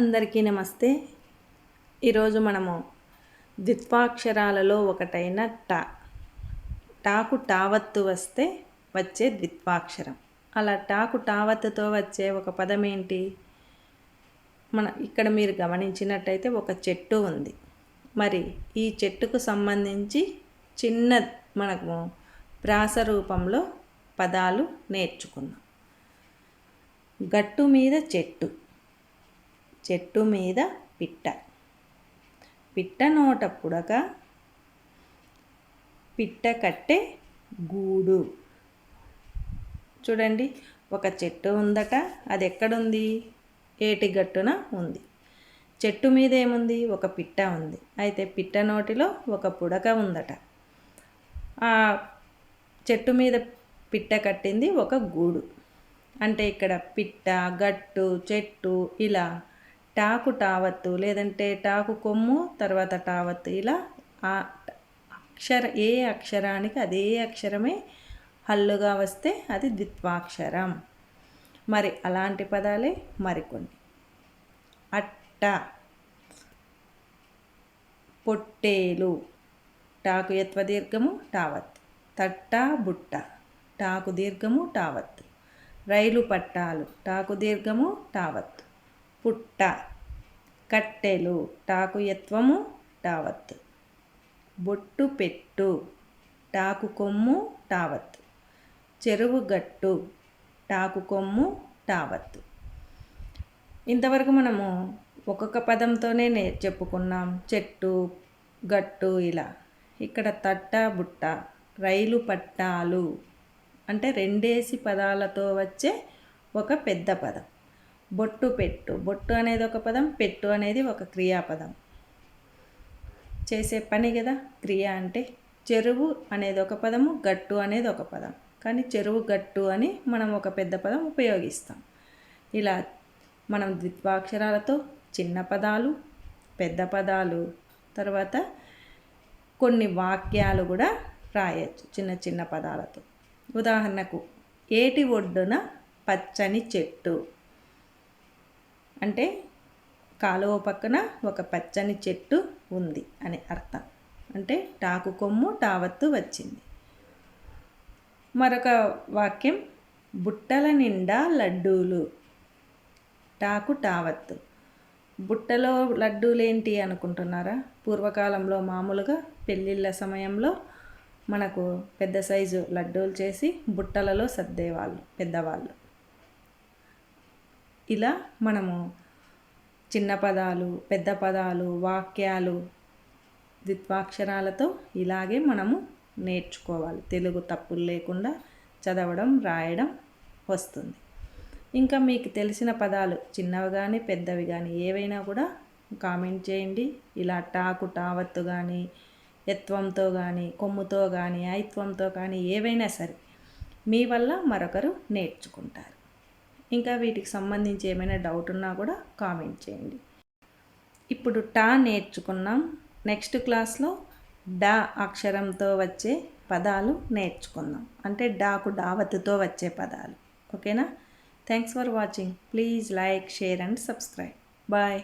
అందరికీ నమస్తే. ఈరోజు మనము ద్విత్వాక్షరాలలో ఒకటైన టా. టాకు టావత్తు వస్తే వచ్చే ద్విత్వాక్షరం. అలా టాకు టావత్తుతో వచ్చే ఒక పదం ఏంటి? మన ఇక్కడ మీరు గమనించినట్టయితే ఒక చెట్టు ఉంది. మరి ఈ చెట్టుకు సంబంధించి చిన్న మనకు ప్రాస రూపంలో పదాలు నేర్చుకున్నాం. గట్టు మీద చెట్టు. చెట్టు మీద పిట్ట. పిట్ట నోట పుడక పిట్ట కట్టే గూడు. చూడండి ఒక చెట్టు ఉందట అది ఎక్కడుంది? ఏటి గట్టున ఉంది. చెట్టు మీద ఏముంది? ఒక పిట్ట ఉంది. అయితే పిట్ట నోటిలో ఒక పుడక ఉందట. ఆ చెట్టు మీద పిట్ట కట్టింది ఒక గూడు. అంటే ఇక్కడ పిట్ట గట్టు చెట్టు ఇలా టాకు టావత్తు లేదంటే టాకు కొమ్ము తర్వాత టావత్తు. ఇలా ఆ అక్షర ఏ అక్షరానికి అదే అక్షరమే హల్లుగా వస్తే అది ద్విత్వాక్షరం. మరి అలాంటి పదాలే మరికొన్ని. అట్ట పొట్టేలు టాకు యత్వ దీర్ఘము టావత్ తట్ట బుట్ట టాకు దీర్ఘము టావత్ రైలు పట్టాలు టాకు దీర్ఘము టావత్ పుట్ట కట్టెలు టాకుయత్వము టావత్. బొట్టు పెట్టు టాకు కొమ్ము టావత్. చెరువు గట్టు టాకు కొమ్ము టావత్. ఇంతవరకు మనము ఒక్కొక్క పదంతోనే నే చెప్పుకున్నాం. చెట్టు గట్టు ఇలా. ఇక్కడ తట్ట బుట్ట రైలు పట్టాలు అంటే రెండేసి పదాలతో వచ్చే ఒక పెద్ద పదం. బొట్టు పెట్టు. బొట్టు అనేది ఒక పదం పెట్టు అనేది ఒక క్రియాపదం. చేసే పని కదా? క్రియ అంటే చెరువు అనేది ఒక పదము గట్టు అనేది ఒక పదం. కానీ చెరువు గట్టు అని మనం ఒక పెద్ద పదం ఉపయోగిస్తాం. ఇలా మనం ద్విత్వాక్షరాలతో చిన్న పదాలు పెద్ద పదాలు తర్వాత కొన్ని వాక్యాలు కూడా రాయచ్చు చిన్న చిన్న పదాలతో. ఉదాహరణకు ఏటి ఒడ్డున పచ్చని చెట్టు. అంటే కాలువ పక్కన ఒక పచ్చని చెట్టు ఉంది అని అర్థం. అంటే టాకు కొమ్ము టావత్తు వచ్చింది. మరొక వాక్యం బుట్టల నిండా లడ్డూలు టాకు టావత్తు. బుట్టలో లడ్డూలు ఏంటి అనుకుంటున్నారా? పూర్వకాలంలో మామూలుగా పెళ్ళిళ్ళ సమయంలో మనకు పెద్ద సైజు లడ్డూలు చేసి బుట్టలలో సర్దేవాళ్ళు పెద్దవాళ్ళు. ఇలా మనము చిన్న పదాలు పెద్ద పదాలు వాక్యాలు ద్విత్వాక్షరాలతో ఇలాగే మనము నేర్చుకోవాలి. తెలుగు తప్పులు లేకుండా చదవడం రాయడం వస్తుంది. ఇంకా మీకు తెలిసిన పదాలు చిన్నవి కానీ పెద్దవి కానీ ఏవైనా కూడా కామెంట్ చేయండి. ఇలా టాకు టావత్తు కానీ ఎత్వంతో కానీ కొమ్ముతో కానీ ఐత్వంతో కానీ ఏవైనా సరే మీ వల్ల మరొకరు నేర్చుకుంటారు. ఇంకా వీటికి సంబంధించి ఏమైనా డౌట్ ఉన్నా కూడా కామెంట్ చేయండి. ఇప్పుడు టా నేర్చుకున్నాం. నెక్స్ట్ క్లాస్లో డా అక్షరంతో వచ్చే పదాలు నేర్చుకుందాం. అంటే డాకు డావత్తుతో వచ్చే పదాలు. ఓకేనా? Thanks for watching please like share and subscribe bye